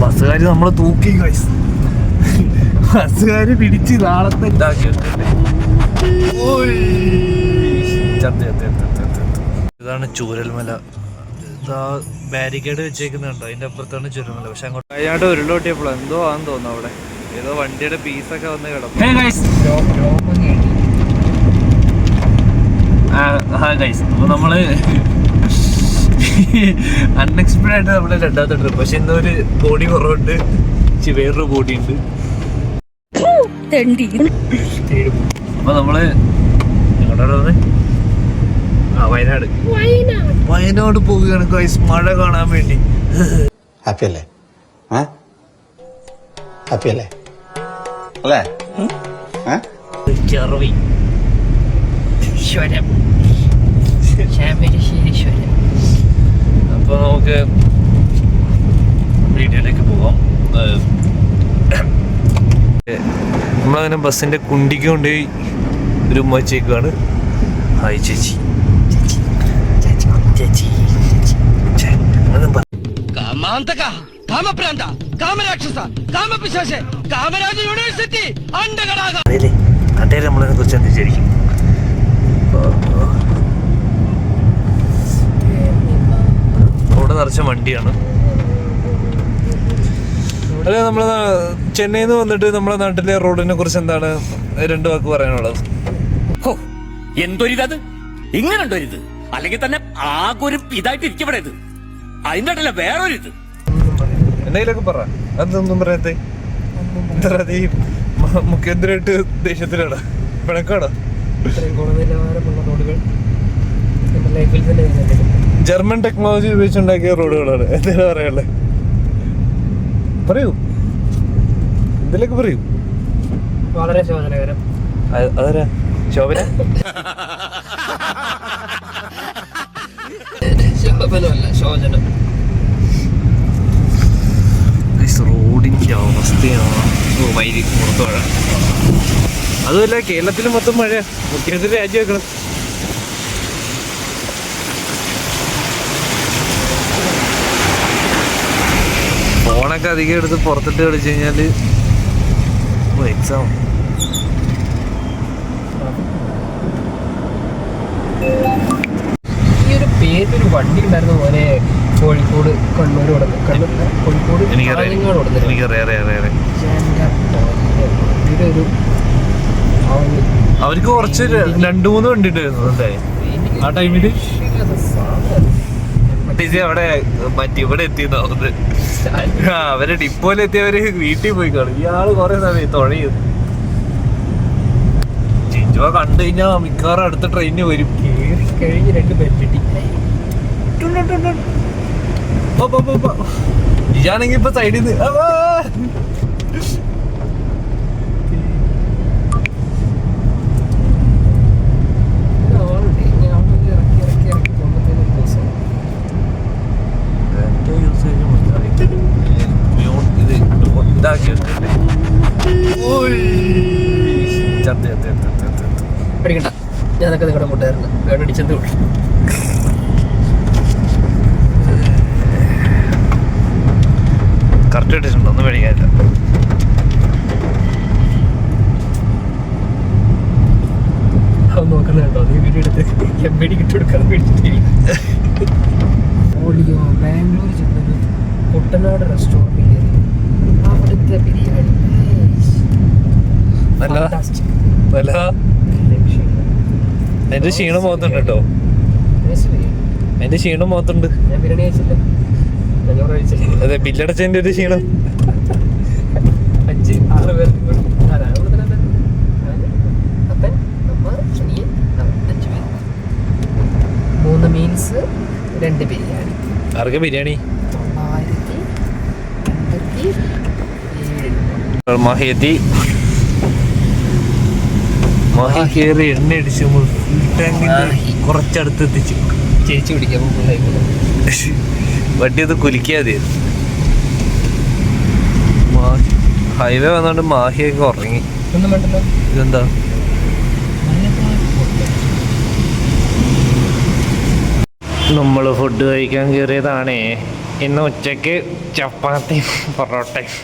ബസ്സുകാർ നമ്മളെ തൂക്കി ഗൈസ് ബസ്സുകാർ പിടിച്ച് നാളത്തെ ഇതാക്കി. ഇതാണ് ചൂരൽമല. ഇതാ ബാരിക്കേഡ് വെച്ചേക്കുന്നുണ്ടോ. അതിന്റെ അപ്പുറത്താണ് ചുരൽമല. പക്ഷെ അങ്ങോട്ട് അയാളുടെ ഉരുളോട്ടിയപ്പോൾ എന്തോ ആണെന്ന് തോന്നുന്നു അവിടെ. ഏതോ വണ്ടിയുടെ പീസൊക്കെ വന്ന് കിടക്കും ഗൈസ് അപ്പൊ നമ്മൾ അൺഎക്സ്പെക്ടഡ് ആയിട്ട് നമ്മുടെ രണ്ടാമത്തെ ട്രിപ്പ് പക്ഷെ ഇന്നൊരു ബോഡി കുറവുണ്ട്. വേറൊരു ബോഡി ഉണ്ട്. തെണ്ടി. അപ്പൊ നമ്മൾ എങ്ങോട്ടാണ് ആ വയനാട്. വയനാട്. പോവുകയാണ് ഗൈസ് മഴ കാണാൻ വേണ്ടി. ഹാപ്പി അല്ലേ? ഹാപ്പി അല്ലേ? ചെറുവി. ഈശ്വരം ശാമരശ്ശേരീശ്വരം അപ്പൊ നമുക്ക് വീഡിയോയിലേക്ക് പോകാം നമ്മളങ്ങനെ ബസ്സിന്റെ കുണ്ടിക്ക് കൊണ്ടുപോയി ഒരു ഉമ്മ ചേക്കാണ് ഹായ് ചേച്ചി. കാമപ്രാന്ത കാമരാക്ഷസ കാമപിശാശ കാമരാജ യൂണിവേഴ്സിറ്റി അണ്ടകടാക നമ്മളതിനെ കുറിച്ച് എന്ത് വിചാരിക്കും? റോഡ് നിറച്ച വണ്ടിയാണ്. അല്ല നമ്മൾ ചെന്നൈയിൽ നിന്ന് വന്നിട്ട് നമ്മളെ നാട്ടിലെ റോഡിനെ കുറിച്ച് എന്താണ് രണ്ട് വാക്ക് പറയാനുള്ളത്? ഹോ, എന്തൊരിതത്? ഇങ്ങനുണ്ടൊരിത്. അല്ലെങ്കിൽ തന്നെ ആകെ ഒരു ഇതായിട്ട് ഇരിക്കപ്പെടെ ഇത് അതിന്റെ വേറൊരു ഇത് എന്തെങ്കിലുമൊക്കെ പറ. അതൊന്നും പറയത്തെ. എന്താ മ- മുഖ്യമന്ത്രിയായിട്ട് ദേഷ്യത്തിലാടാ പിണക്കാടാ ഇത്രയും ഗുണനിലവാരമുള്ള റോഡുകൾ ലൈഫിൽ തന്നെ. ജർമ്മൻ ടെക്നോളജി ഉപയോഗിച്ചുണ്ടാക്കിയ റോഡുകളാണ്. എന്താണ് പറയാനുള്ളത് പറയൂ. എന്തിലൊക്കെ പറയൂ? വളരെ അതാരാ ശോഭന? ശോഭനമല്ല ശോചനം. റോഡിന്റെ അവസ്ഥയാണ്. പുറത്ത് മഴ അതുമല്ല കേരളത്തിൽ മൊത്തം മഴ മുഖ്യമന്ത്രി രാജിവെക്കണം. ഫോണൊക്കെ അധികം എടുത്ത് പുറത്തിട്ട് കളിച്ചു കഴിഞ്ഞാൽ എക്സാം ഈ ഒരു പേരിലൊരു വണ്ടി ഉണ്ടായിരുന്നു പോലെ കോഴിക്കോട് കണ്ണൂർ കണ്ണൂർ കോഴിക്കോട് എനിക്കറിയാം അവർക്ക് കുറച്ച് രണ്ടു മൂന്ന് വണ്ടി ഉണ്ടായിരുന്നു അല്ലേ? ആ ടൈമിൽ. ഇത് അവിടെ മറ്റേ ഇവിടെ എത്തിയെന്നാവുന്നത് ആ ഡിപ്പോയിൽ ഡിപ്പോയിലെത്തിയവര് വീട്ടിൽ പോയി കാണും. ഇയാൾ കൊറേ സമയം തുഴയും. ചിഞ്ചുവ കണ്ടു കഴിഞ്ഞാ മിക്കവാറും അടുത്ത ട്രെയിനിന് വരും. കേറി കഴിഞ്ഞ് രണ്ട് ബെല്ലിട്ടി ഇയാണെങ്കി ഇപ്പൊ സൈഡിൽ നിന്ന് കൂട്ടുകാരന് ഉള്ളൂ അടിച്ചത് വിട്ടു. കറക്റ്റ് ഇട്ടിട്ടുണ്ട് ഒന്നും മേടിക്കാനില്ല അവൻ നോക്കുന്നത് കേട്ടോ നീ വീഡിയോ എടുത്ത് എം ബി ഡി കിട്ടിയെടുക്കാൻ വേണ്ടിയിട്ട് ഓടിയോ ബാംഗ്ലൂർ ചെന്നൊരു കുട്ടനാട് റെസ്റ്റോറന്റ് അവിടുത്തെ ബിരിയാണി. നല്ലതാ. നല്ലതാ. എന്റെ ക്ഷീണം മുഖത്തുണ്ട് കേട്ടോ എന്റെ ക്ഷീണം കഴിച്ചില്ല. അതെ ബില്ലടച്ചതിന്റെ ഒരു ക്ഷീണം. മൂന്ന് മീൻസ് രണ്ട് ബിരിയാണി. ആർക്കെ ബിരിയാണി? തൊള്ളായിരത്തി മഹി കയറി എണ്ണ അടിച്ച് ഫുൾ ടാങ്കിന്റെ മാഹി. കുറച്ചടുത്ത് എത്തിച്ചു. ചേച്ചി പിടിക്കാൻ വണ്ടി ഒന്ന് കുലിക്കാതെ ഹൈവേ വന്നോണ്ട് മാഹിയൊക്കെ ഉറങ്ങി. ഇതെന്താ? നമ്മൾ ഫുഡ് കഴിക്കാൻ കയറിയതാണേ. ഇന്ന് ഉച്ചയ്ക്ക് ചപ്പാത്തി പൊറോട്ടയും.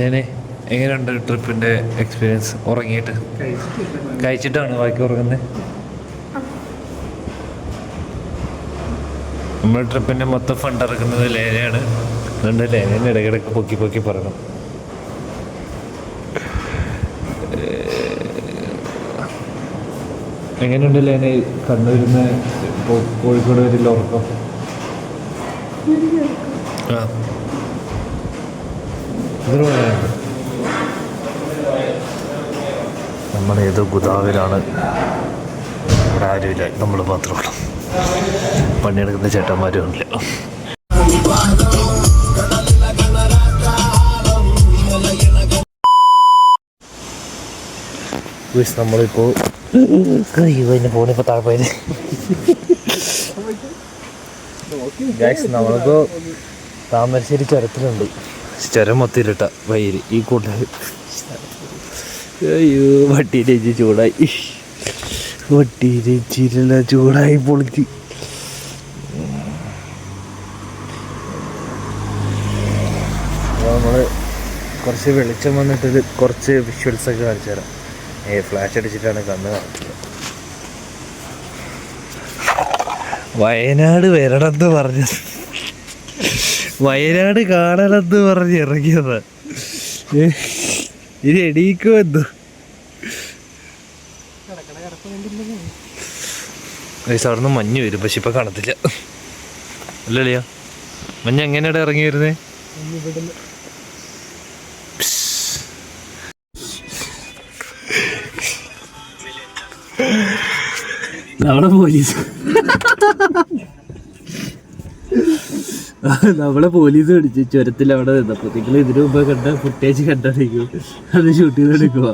ഞാൻ എങ്ങനെയുണ്ട് ട്രിപ്പിന്റെ എക്സ്പീരിയൻസ് ഉറങ്ങിയിട്ട്? കഴിച്ചിട്ടാണ് ബാക്കി ഉറങ്ങുന്നത്? നമ്മൾ ട്രിപ്പിന്റെ മൊത്തം ഫണ്ട് ഇറക്കുന്നത് ലേനയാണ് അതുകൊണ്ട് ലേനേനെ ഇടയ്ക്കിടയ്ക്ക് പൊക്കി പൊക്കി പറഞ്ഞു എങ്ങനെയുണ്ട് ലേന കണ്ണൂരിന്ന് ഇപ്പോൾ കോഴിക്കോട് വരില്ല ഉറക്കം? ആ. ഇതിന് പറയാനുണ്ട് നമ്മൾ ഏതോ ഗുദാവിലാണ്. ഇവിടെ ആരുമില്ല. നമ്മൾ മാത്രമേ ഉള്ളൂ. പണിയെടുക്കുന്ന ചേട്ടന്മാരും ഇല്ല. നമ്മളിപ്പോ കഴിഞ്ഞ ഫോൺ ഇപ്പൊ താഴെ പോയത് ഗൈസ് താമരശ്ശേരി ചുരത്തിലുണ്ട്. ചുരം ഇരട്ട വൈര് ഈ കൂട്ടർ അയ്യോ വട്ടീന്റെ രചി ചൂടായി. വട്ടീന്റെ ഇഞ്ചിയിലുള്ള ചൂടായി പൊളിച്ച്. നമ്മൾ കുറച്ച് വെളിച്ചം വന്നിട്ട് കുറച്ച് വിഷ്വൽസ് ഒക്കെ കാണിച്ചു തരാം. ഏ ഫ്ലാഷ് അടിച്ചിട്ടാണ് കണ്ണ് കാണിച്ചത് വയനാട് വരണമെന്ന് പറഞ്ഞത് വയനാട് കാണണമെന്ന് പറഞ്ഞ് ഇറങ്ങിയത്. ഏ, ഇത് എണീക്കുമെന്തോ വന്നു. അവിടുന്ന് മഞ്ഞ് വരും പക്ഷെ ഇപ്പൊ കാണത്തില്ല. അല്ലല്ലയോ മഞ്ഞ് എങ്ങനെയാണ് ഇറങ്ങി വരുന്നേ? നമ്മളെ പോലീസ്. നമ്മളെ പോലീസ് പിടിച്ച് ചുരത്തിൽ അവിടെ നിന്നപ്പോ നിങ്ങൾ ഇതിനു മുമ്പ് കണ്ട ഫുട്ടേജ് കണ്ടിരിക്കും അത് ഷൂട്ട് ചെയ്തെടുക്കുക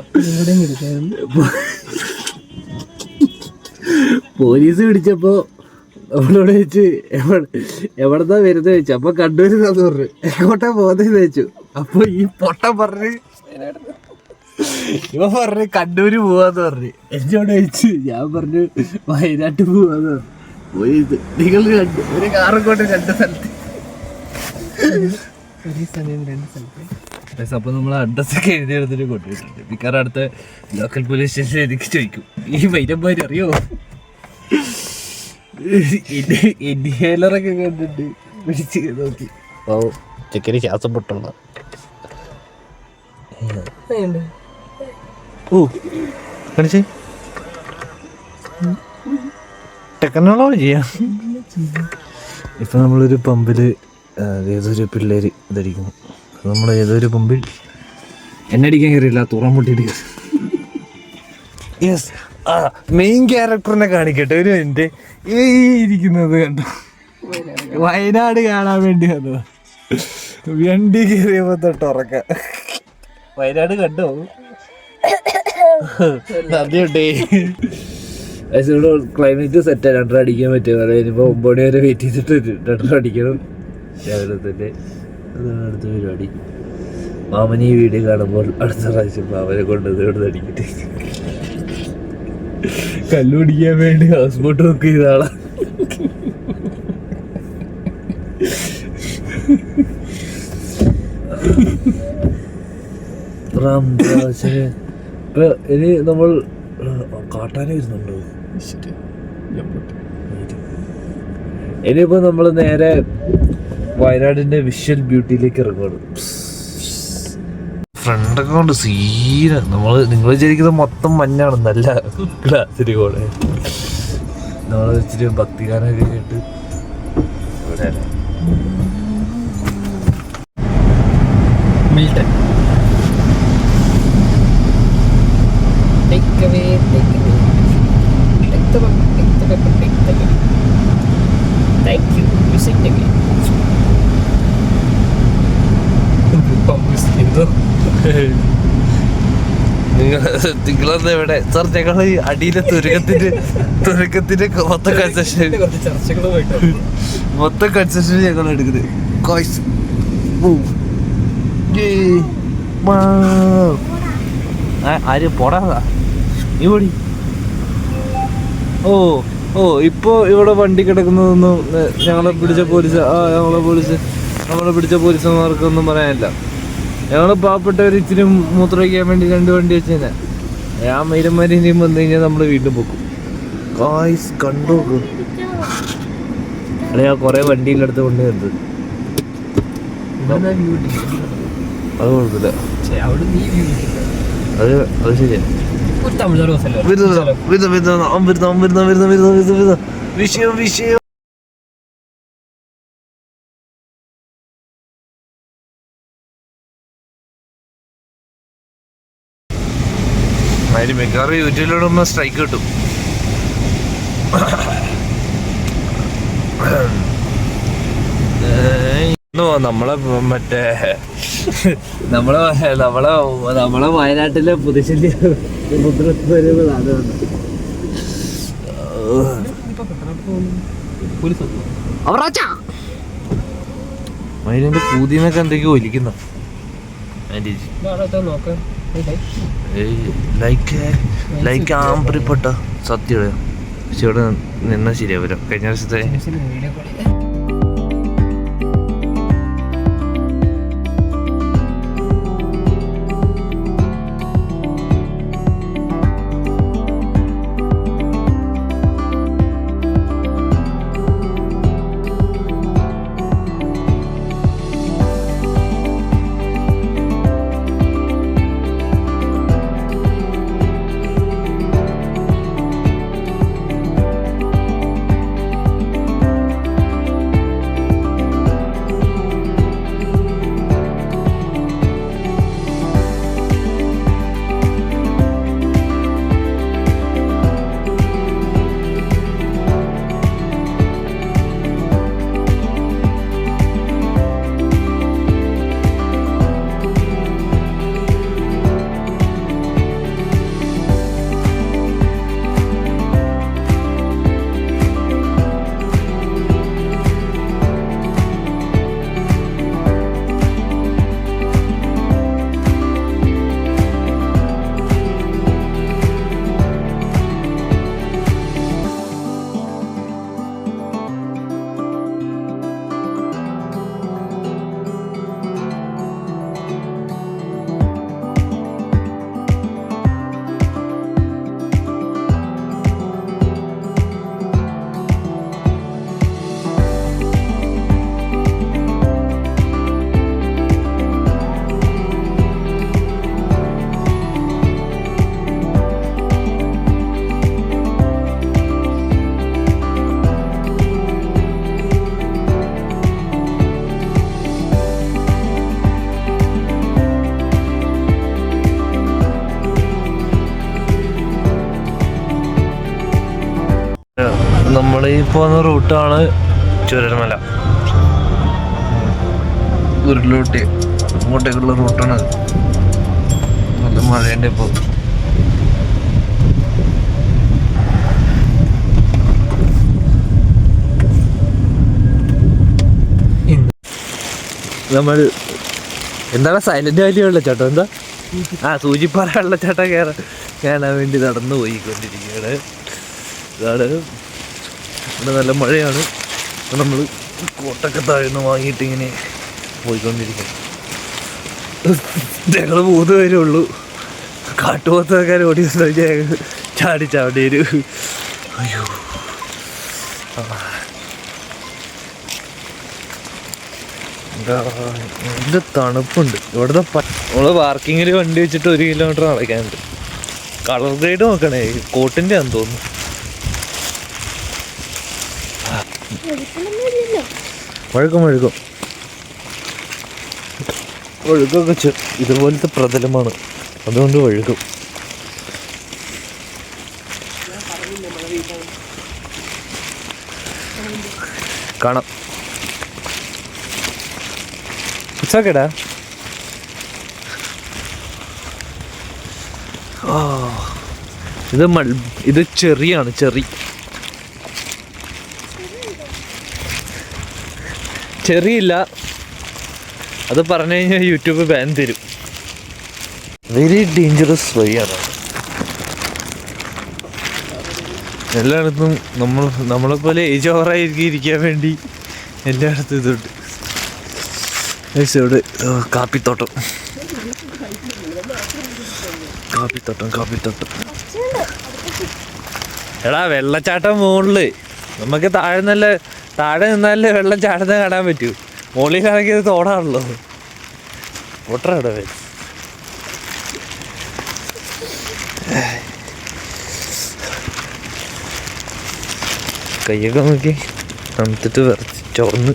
പോലീസ് പിടിച്ചപ്പോ അവളോട് വെച്ച് എവിടെന്നാ വരുന്നത് ചോദിച്ചു. അപ്പൊ കണ്ടുവരുന്ന പറഞ്ഞു. എങ്ങോട്ടാ പോകുന്നതെന്ന് ചോദിച്ചു. അപ്പൊ ഈ പൊട്ട പറഞ്ഞ് ഇവ പറഞ്ഞു കണ്ണൂര് പോവാന്ന് പറഞ്ഞു. എന്നോട് ചോദിച്ചു. ഞാൻ പറഞ്ഞു വയനാട്ടിൽ പോവാന്ന് പറഞ്ഞു. പോയി നിങ്ങൾ കണ്ടു ഒരു കാറും കൊണ്ട് രണ്ട് സ്ഥലത്ത് സ്ഥലത്ത് നമ്മൾ അഡ്രസ്സൊക്കെ എഴുതി എടുത്തിട്ട് കൊണ്ടുപോയിട്ടുണ്ട് മിക്കാറ് അടുത്ത ലോക്കൽ പോലീസ് സ്റ്റേഷനിൽ എനിക്ക് ചോദിക്കും. ഈ വൈരന്മാര് അറിയോ? ഇൻഹേലറൊക്കെ കണ്ടിട്ട് പിടിച്ച് നോക്കി. ഓ ചെക്കന് ശ്വാസം പൊട്ടുള്ള ഓ കാണിച്ചേ. ടെക്നോളജിയാ. ഇപ്പൊ നമ്മളൊരു പമ്പിൽ ആ, ഏതൊരു പിള്ളേർ ഇതടിക്കുന്നു. നമ്മൾ ഏതൊരു പമ്പിൽ എന്നടിക്കാൻ കയറിയില്ല തുറം മുട്ടിട്ട് യെസ് ആ മെയിൻ ക്യാരക്ടറിനെ കാണിക്കട്ടെ ഒരു എന്റെ ഈ ഇരിക്കുന്നത് കണ്ടോ? വയനാട് കാണാൻ വേണ്ടി വന്നതാ. വണ്ടി കയറിയപ്പോ തൊട്ട് ഉറക്ക. വയനാട് കണ്ടോ? നന്ദിയുണ്ടേ. ക്ലൈമറ്റ് സെറ്റ് രണ്ടര അടിക്കാൻ പറ്റും. ഇനിയിപ്പോൾ ഒമ്പത് മണി വരെ വെയിറ്റ് ചെയ്തിട്ട് രണ്ടര അടിക്കണം. രാവിലെ തന്നെ അതാണ് അടുത്ത പരിപാടി. മാമനി ഈ വീഡിയോ കാണുമ്പോൾ അടുത്ത പ്രാവശ്യം മാമനെ കൊണ്ടു ഇവിടെ അടിക്കട്ടെ. കല്ലുപിടിക്കാൻ വേണ്ടി ഹൗസ് ബോട്ട് ബുക്ക് ചെയ്ത ആളാ. ഇപ്പൊ ഇനി നമ്മൾ കാട്ടാനേ വരുന്നുണ്ടോ? ഇനിയിപ്പോ നമ്മൾ നേരെ വയനാടിന്റെ വിഷ്വൽ ബ്യൂട്ടിയിലേക്ക് ഇറങ്ങുകയാണ് ഫ്രണ്ടൊക്കെ കൊണ്ട് സീന. നമ്മൾ നിങ്ങൾ വിചാരിക്കുന്നത് മൊത്തം മഞ്ഞാണ്. നല്ല ഗ്ലാസിന് കൂടെ നമ്മൾ ഇച്ചിരി ഭക്തിഗാനൊക്കെ കേട്ട് ഇവിടെ മിൽട്ടൺ നിങ്ങൾ നിങ്ങളെന്താ എവിടെ സാർ ഞങ്ങൾ ഈ അടിയിലെ തുരുക്കത്തിന്റെ തുരുക്കത്തിന്റെ മൊത്തം കൺസെഷൻ മൊത്തം കൺസെഷൻ ഞങ്ങൾ എടുക്കുന്നത്. കോയ്സ് ആര് പോടാ? നീ പോടി ഓ ഓ ഇപ്പോ ഇവിടെ വണ്ടി കിടക്കുന്നതൊന്നും ഞങ്ങളെ പിടിച്ച പോലീസ് ആ ഞങ്ങളെ പോലീസ് നമ്മളെ പിടിച്ച പോലീസുമാർക്കൊന്നും പറയാനില്ല. ഞങ്ങൾ പാവപ്പെട്ടവർ ഇച്ചിരി മൂത്രമൊഴിക്കാൻ വേണ്ടി രണ്ട് വണ്ടി വെച്ചതിനാ ആ മൈരന്മാരി ഇനിയും വന്നു കഴിഞ്ഞാൽ നമ്മൾ വീണ്ടും പൊക്കും. കായ്സ് കണ്ടു അല്ലെ ആ കൊറേ വണ്ടിയിലെടുത്ത് കൊണ്ട് കിട്ടില്ല അത് കുഴപ്പമില്ല. അത് അത് ശരിയാ. ഒരു തമിഴ്നാട് ബസ്സല്ലേ വരുന്ന വരുന്ന വരുന്ന വരുന്ന വരുന്ന വരുന്ന വരുന്ന. വിഷയം വിഷയം. അതിന് മിക്കവാറും യൂട്യൂബിലൂടെ സ്ട്രൈക്ക് കിട്ടും. നമ്മളെ മറ്റേ നമ്മളെ നമ്മളെ നമ്മളെ വയനാട്ടിലെ പുതുശല്യ അതാണ് മൈലിന്റെ പൂതിന്നൊക്കെ എന്തൊക്കെയോ ഒലിക്കുന്ന. നോക്കാം ലൈക്ക് ലൈക്ക് സത്യം പക്ഷെ ഇവിടെ നിന്നാ ശരിയാവില്ല കഴിഞ്ഞ വർഷത്തെ നമ്മൾ ഈ പോകുന്ന റൂട്ടാണ് ചുരൽമല. ഉരുളൂട്ടി അങ്ങോട്ടേക്കുള്ള റൂട്ടാണ്. നല്ല മഴയുണ്ട് ഇപ്പോൾ നമ്മൾ എന്താണ് സൈലന്റ് വാലി വെള്ളച്ചാട്ടം എന്താ? ആ സൂചിപ്പാറ വെള്ളച്ചാട്ടം കയറാൻ കാണാൻ വേണ്ടി നടന്നു പോയിക്കൊണ്ടിരിക്കുകയാണ് ഇതാണ് ഇവിടെ നല്ല മഴയാണ്. നമ്മൾ കോട്ടൊക്കെ താഴ്ന്ന് വാങ്ങിയിട്ട് ഇങ്ങനെ പോയിക്കൊണ്ടിരിക്കുന്നു. ഞങ്ങൾ മൂന്ന് പേരേ ഉള്ളൂ. കാട്ടുപോത്തക്കാർ ഓടി ചാടി ചാടി ഒരു അയ്യോ. എന്താ തണുപ്പുണ്ട്. ഇവിടുത്തെ നമ്മൾ പാർക്കിങ്ങിൽ വണ്ടി വെച്ചിട്ട് ഒരു കിലോമീറ്റർ നടക്കാനുണ്ട്. കളർ ഗ്രേഡ് നോക്കണേ കോട്ടിന്റെ ആണെന്ന് തോന്നുന്നു. വഴുക്കും വഴുക്കും വഴുക്കൊക്കെ ചെ- ഇതുപോലത്തെ പ്രതലമാണ്. അതുകൊണ്ട് വഴുക്കും കാണാം. ഇറ്റ്സ് ഇത് മൾ ഇത് ചെറിയാണ് ചെറി. ചെറിയില്ല. അത് പറഞ്ഞു കഴിഞ്ഞാൽ യൂട്യൂബ് ബാൻ തരും. വെരി ഡേഞ്ചറസ് വഴിയാണ്. എല്ലായിടത്തും നമ്മൾ നമ്മളെപ്പോലെ ഏജ് ഓവറായിരിക്കും ഇരിക്കാൻ വേണ്ടി എല്ലായിടത്തും ഇതുണ്ട്. ഇവിടെ കാപ്പിത്തോട്ടം. കാപ്പിത്തോട്ടം കാപ്പിത്തോട്ടം. എടാ വെള്ളച്ചാട്ടം മുകളിൽ നമുക്ക് താഴെ നല്ല താഴെ നിന്നാലേ വെള്ളം ചാടുന്ന കാണാൻ പറ്റൂ. മുകളിലാണെങ്കിൽ ഇത് തോടാണല്ലോ. പൊട്ടറ ഇവിടെ കയ്യൊക്കെ നോക്കി. തണുത്തിട്ട് വിറച്ച് ചോർന്ന്.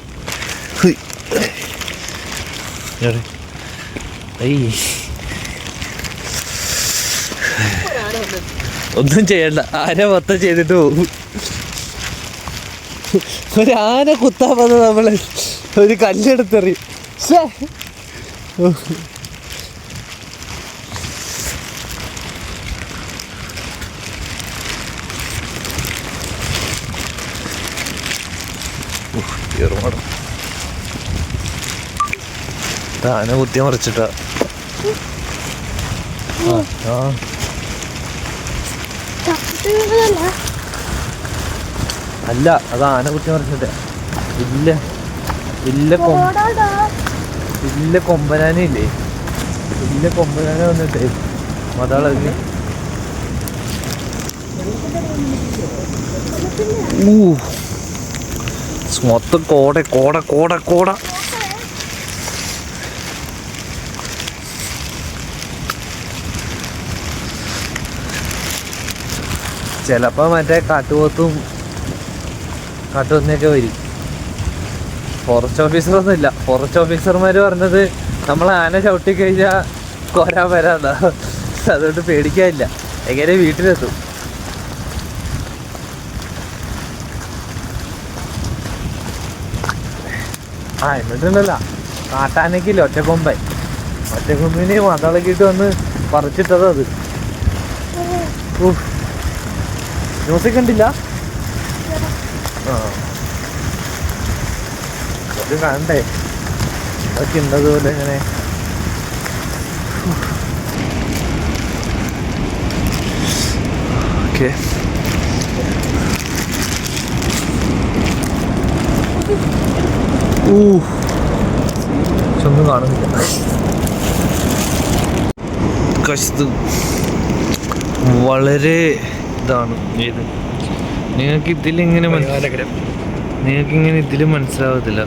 ഒന്നും ചെയ്യണ്ട. ആരെ മൊത്തം ചെയ്തിട്ട് പോകും. ഒരു ആന കുത്താൻ വന്ന് നമ്മൾ ഒരു കല്ലെടുത്തെറിയും. ഏറുമാടം ആന കുത്തിയ മറിച്ചിട്ടാ. ആ ആ. അല്ല അത് ആന കുത്തി മറിച്ചിട്ട്. ഇല്ല ഇല്ല ഇല്ല ഇല്ല കൊമ്പനാനില്ലേ ഇല്ല കൊമ്പനാന വന്നിട്ടേ. മതാളങ്ങി ഊ. മൊത്തം കോട കോട കോട കോട. ചിലപ്പോ മറ്റേ കാട്ടുപോത്തും കാട്ടുപന്നിയൊക്കെ വരും. ഫോറസ്റ്റ് ഓഫീസറൊന്നും ഇല്ല. ഫോറസ്റ്റ് ഓഫീസർമാർ പറഞ്ഞത് നമ്മൾ ആന ചവിട്ടി കഴിഞ്ഞാൽ കോരാൻ വരാന്നാ. അതുകൊണ്ട് പേടിക്കാനില്ല. എങ്ങനെ വീട്ടിലെത്തും. ആ എന്നിട്ടുണ്ടല്ല. കാട്ടാനക്കില്ല ഒറ്റക്കൊമ്പൻ ഒറ്റക്കൊമ്പിനെ മതളക്കിട്ട് വന്ന് പറിച്ചിട്ടത് അത്. ഉഫ്. ന്യൂസിൽ കണ്ടില്ല? അത് കണ്ടേ ഇതൊക്കെ ഉണ്ടതുപോലെ ഇങ്ങനെ. ഓക്കെ. ഊ. ഒന്നും കാണുന്നില്ല. കശത്ത് വളരെ ഇതാണ് ഏത് നിങ്ങൾക്ക് ഇതിലിങ്ങനെ നിങ്ങൾക്ക് ഇങ്ങനെ ഇതിൽ മനസ്സിലാവത്തില്ല.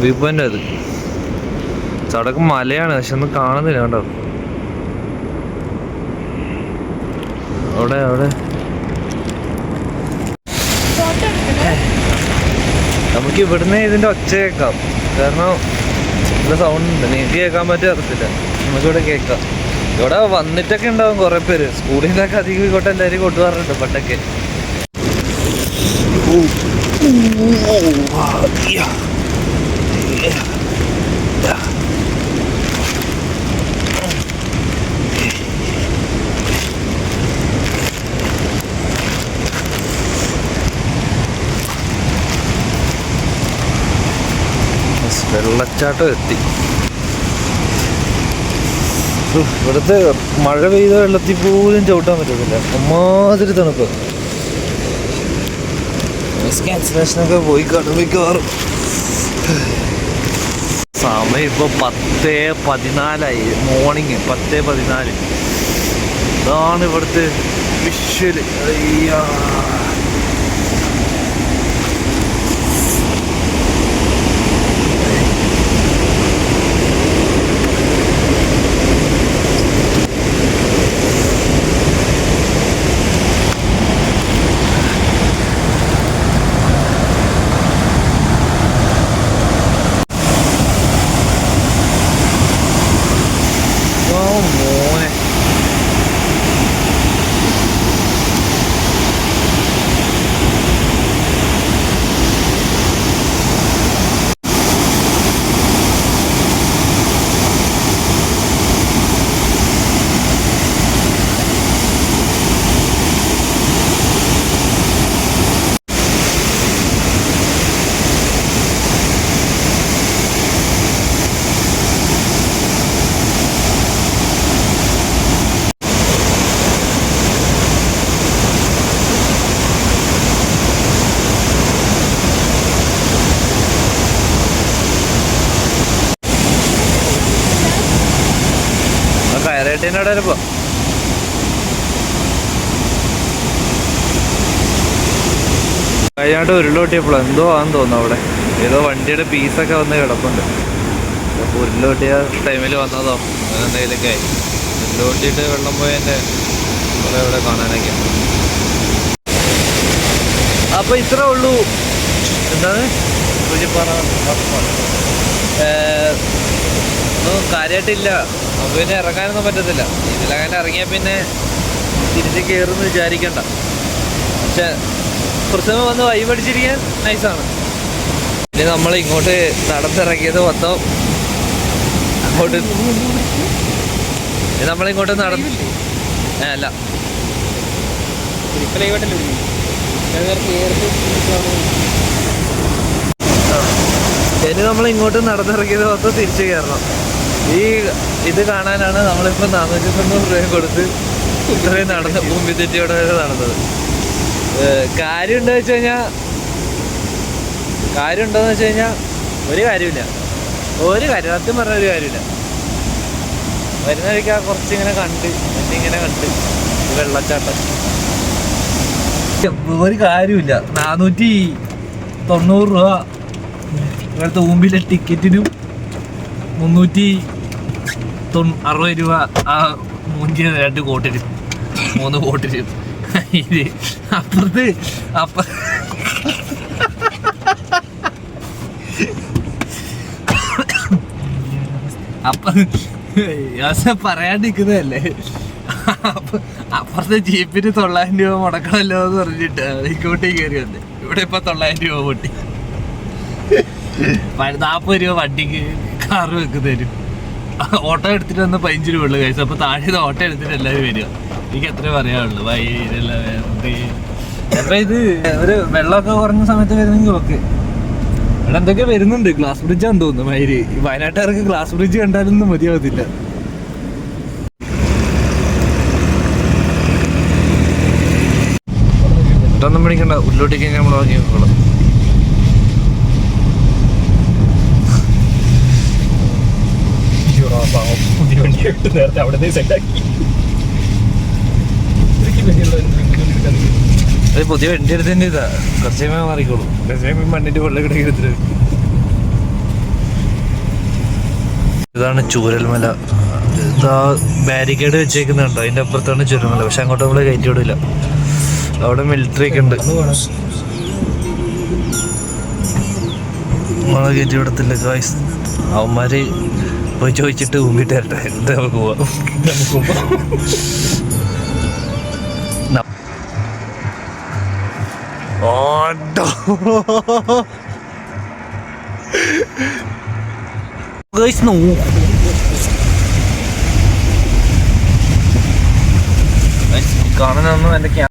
വ്യൂ പോയിന്റ് അത്. ചടക്ക് മലയാണ് പക്ഷെ ഒന്നും കാണുന്നില്ല കേട്ടോ അവിടെ അവിടെ. നമുക്ക് ഇവിടുന്ന് ഇതിന്റെ ഒച്ച കേൾക്കാം. കാരണം ഇവിടെ സൗണ്ട് ഉണ്ട്. നിങ്ങൾക്ക് കേൾക്കാൻ പറ്റിയ അറിയത്തില്ല. നമുക്കിവിടെ കേൾക്കാം. ഇവിടെ വന്നിട്ടൊക്കെ ഉണ്ടാവും കുറെ പേര്. സ്കൂളിൽ നിന്നൊക്കെ അധികം ഇങ്ങോട്ട് എല്ലാവരും കൊണ്ടുപോകാറുണ്ട് പണ്ടൊക്കെ. വെള്ളച്ചാട്ടം എത്തി. ഇവിടുത്തെ മഴ പെയ്ത വെള്ളത്തിൽ പോലും ചവിട്ടാൻ പറ്റത്തില്ല. അമ്മാതിരി തണുപ്പ്. ക്യാൻസലേഷനൊക്കെ പോയി കടുമിക്കാറും സമയം ഇപ്പൊ പത്ത് പതിനാലായി. മോർണിംഗ് പത്ത് പതിനാല്. ഇതാണ് ഇവിടുത്തെ വിഷ്വൽ അയ്യാ ഓ മോനെ കരേട്ടീനോടെ പോ പോവാം കഴിഞ്ഞാട്ട് ഉരുളോട്ടിയപ്പോൾ എന്തോ ആണെന്ന് തോന്നുന്നു അവിടെ. ഏതോ വണ്ടിയുടെ പീസൊക്കെ വന്ന് കിടപ്പുണ്ട്. അപ്പോൾ ഉരുളോട്ടിയ ടൈമിൽ വന്നതോ. എന്തെങ്കിലുമൊക്കെ ആയി. ഉരുളോട്ടിയിട്ട് വെള്ളം പോയതിന്റെ കുറേ ഇവിടെ കാണാനൊക്കെ. അപ്പോൾ ഇത്രേ ഉള്ളൂ. എന്താണ്? സൂചിപ്പാറ ഒന്നും കാര്യമായിട്ടില്ല നമുക്ക് പിന്നെ ഇറങ്ങാനൊന്നും പറ്റത്തില്ല. ഇതിലങ്ങനെ ഇറങ്ങിയാൽ പിന്നെ തിരിച്ച് കയറുമെന്ന് വിചാരിക്കണ്ട. പക്ഷെ കുറച്ച് വന്ന് വൈ പഠിച്ചിരിക്കാൻ നൈസാണ്. ഇനി നമ്മൾ ഇങ്ങോട്ട് നടന്നിറങ്ങിയത് മൊത്തം അങ്ങോട്ട് നമ്മളിങ്ങോട്ട് നടന്നു ഏ അല്ല. ഇനി നമ്മൾ ഇങ്ങോട്ട് നടന്നിറങ്ങിയത് മൊത്തം തിരിച്ചു കയറണം. ഈ ഇത് കാണാനാണ് നമ്മളിപ്പോൾ നാനൂറ്റി തൊണ്ണൂറ് രൂപ കൊടുത്ത് ഇത്രയും നടന്ന് ഭൂമി തെറ്റിയോടെ വരെ നടന്നത്. കാര്യം ഉണ്ടോ വെച്ച് കഴിഞ്ഞാൽ കാര്യം ഉണ്ടോന്ന് വെച്ച് കഴിഞ്ഞാൽ ഒരു കാര്യമില്ല. ഒരു കാര്യം സത്യം പറഞ്ഞ ഒരു കാര്യമില്ല. വരുന്ന വഴിക്ക് ആ കുറച്ചിങ്ങനെ കണ്ട് എന്നിങ്ങനെ കണ്ട് വെള്ളച്ചാട്ടം. ഒരു കാര്യമില്ല. നാനൂറ്റി തൊണ്ണൂറ് രൂപ ഇവിടുത്തെ മുമ്പിലെ ടിക്കറ്റിനും മുന്നൂറ്റി അറുപത് രൂപ ആ മൂഞ്ചിയ രണ്ട് കോട്ടിനും മൂന്ന് കോട്ടിനും. ഇത് അപ്പുറത്ത് അപ്പ അപ്പ പറയാണ്ടിരിക്കുന്നതല്ലേ? അപ്പൊ അപ്പുറത്തെ ജീപ്പിന് തൊള്ളായിരം രൂപ മുടക്കണല്ലോ എന്ന് പറഞ്ഞിട്ട് ഇക്കോട്ടി കയറി വന്ന് ഇവിടെ ഇപ്പൊ തൊള്ളായിരം രൂപ പൊട്ടി. നാൽപ്പത് രൂപ വണ്ടിക്ക് കാറ് തരും. ഓട്ടോ എടുത്തിട്ട് വന്ന് പതിനഞ്ച് രൂപ ഉള്ളു കഴിച്ചു അപ്പൊ താഴെ ഓട്ടോ എടുത്തിട്ട് എല്ലാവരും വരിക. എനിക്ക് എത്ര പറയാനുള്ളു. അപ്പൊ ഇത് ഒരു വെള്ളമൊക്കെ കുറഞ്ഞ സമയത്ത് വരുന്നെങ്കിൽ ഓക്കെ ഇവിടെ എന്തൊക്കെ വരുന്നുണ്ട്? ഗ്ലാസ് ബ്രിഡ്ജാന്ന് തോന്നുന്നു ഈ വയനാട്ടുകാർക്ക് ഗ്ലാസ് ബ്രിഡ്ജ് കണ്ടാലൊന്നും മതിയാവത്തില്ല. ഇതൊന്നും പിടിക്കണ്ട. ഉള്ളിലോട്ടേക്ക് നമ്മൾ വാങ്ങി നോക്കണം നേരത്തെ അവിടെ സെറ്റാക്കി അത് പുതിയ വണ്ടി എടുത്തതിന്റെ ഇതാ. കുറച്ച് കഴിയുമ്പോൾ മാറിക്കോളൂ. കുറച്ച് കഴിയുമ്പോൾ മണ്ണിന്റെ വെള്ളം കിടക്കി എടുത്തിട്ട് ഇതാണ് ചൂരൽമല. ഇതാ ബാരിക്കേഡ് വെച്ചേക്കുന്നുണ്ടോ അതിന്റെ അപ്പുറത്താണ് ചൂരൽമല. പക്ഷെ അങ്ങോട്ട് നമ്മളെ കയറ്റി വിടില്ല അവിടെ മിലിറ്ററി ഒക്കെ ഉണ്ട്. നമ്മളെ കയറ്റി വിടത്തില്ല ഗായ്സ് അവന്മാര് പോയി ചോദിച്ചിട്ട് ഊമിട്ട് തരട്ടെ എന്നിട്ട് നമുക്ക് പോവാം. ഓട്ടോ. Guys no. കാണാനൊന്നും എന്റെ